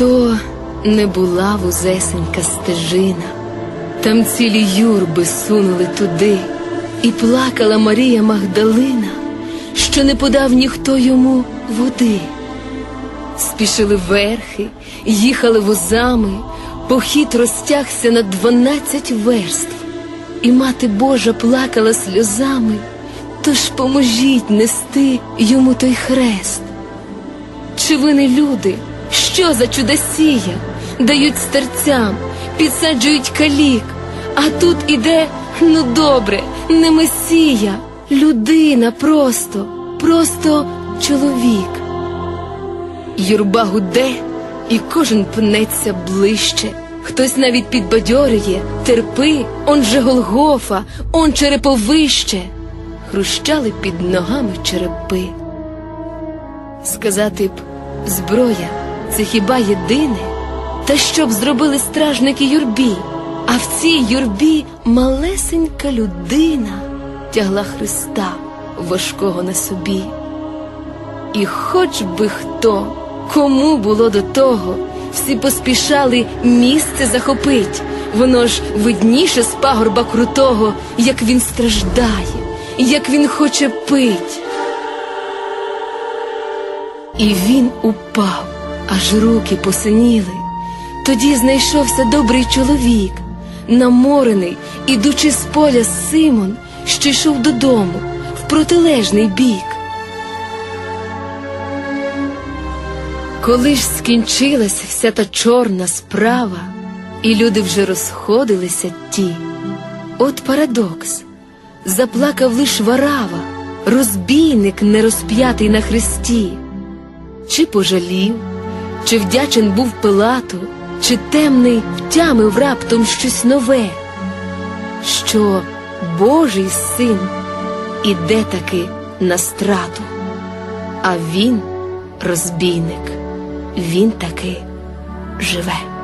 То не була вузесенька стежина, там цілі юрби сунули туди, і плакала Марія Магдалина, що не подав ніхто йому води. Спішили верхи, їхали возами, похід розтягся на дванадцять верств, і мати Божа плакала сльозами, тож поможіть нести йому той хрест. Чи ви не люди? Що за чудосія? Дають старцям, підсаджують калік, а тут іде, ну добре, не месія, людина просто, просто чоловік. Юрба гуде, і кожен пнеться ближче. Хтось навіть підбадьорює, терпи, он же Голгофа, он череповище. Хрущали під ногами черепи. Сказати б, зброя це хіба єдине? Та що б зробили стражники юрбі? А в цій юрбі малесенька людина тягла Христа важкого на собі. І хоч би хто, кому було до того, всі поспішали місце захопить, воно ж видніше з пагорба крутого, як він страждає, як він хоче пить. І він упав, аж руки посиніли. Тоді знайшовся добрий чоловік, наморений, ідучи з поля Симон, що йшов додому в протилежний бік. Коли ж скінчилась вся та чорна справа, і люди вже розходилися ті, от парадокс, заплакав лиш варава, розбійник нерозп'ятий на хресті. Чи пожалів, чи вдячен був Пилату, чи темний втямив раптом щось нове, що Божий син іде таки на страту, а він, розбійник, він таки живе.